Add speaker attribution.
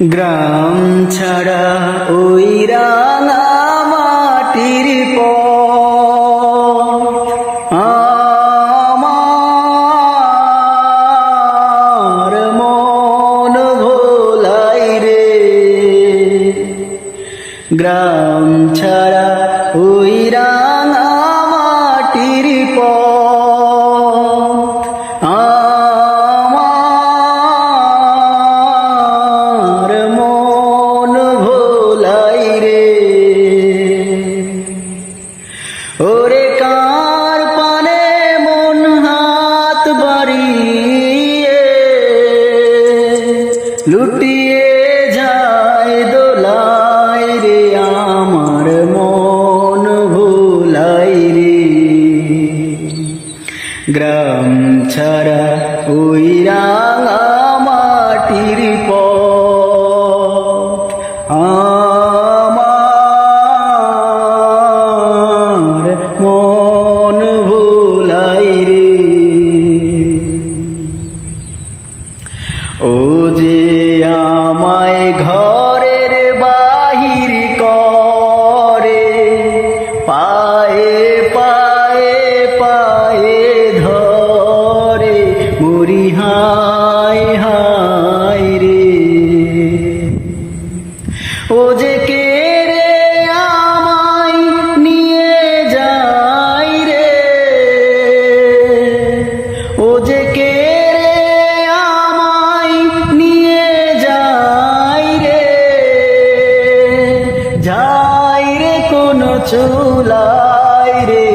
Speaker 1: গ্রাম ছাড়া ওই রাঙা মাটির আমার মন রে। গ্রাম ছাড়া ওই ওরে কার পানে মন হাত বাড়িয়ে? লুটিয়ে যায় দোলাই রে আমার মন ভুলাই রে। গ্রাম ছাড়া ওই রাঙা মাটির পথ ও যে আমায় ঘরের বাহির করে, পায়ে পায়ে পায়ে ধরে মুড়ি হায় হায় রে। ও যে কে রে আমায় নিয়ে যাই রে? ও যে কে যাই রে কোনো চুলাই রে।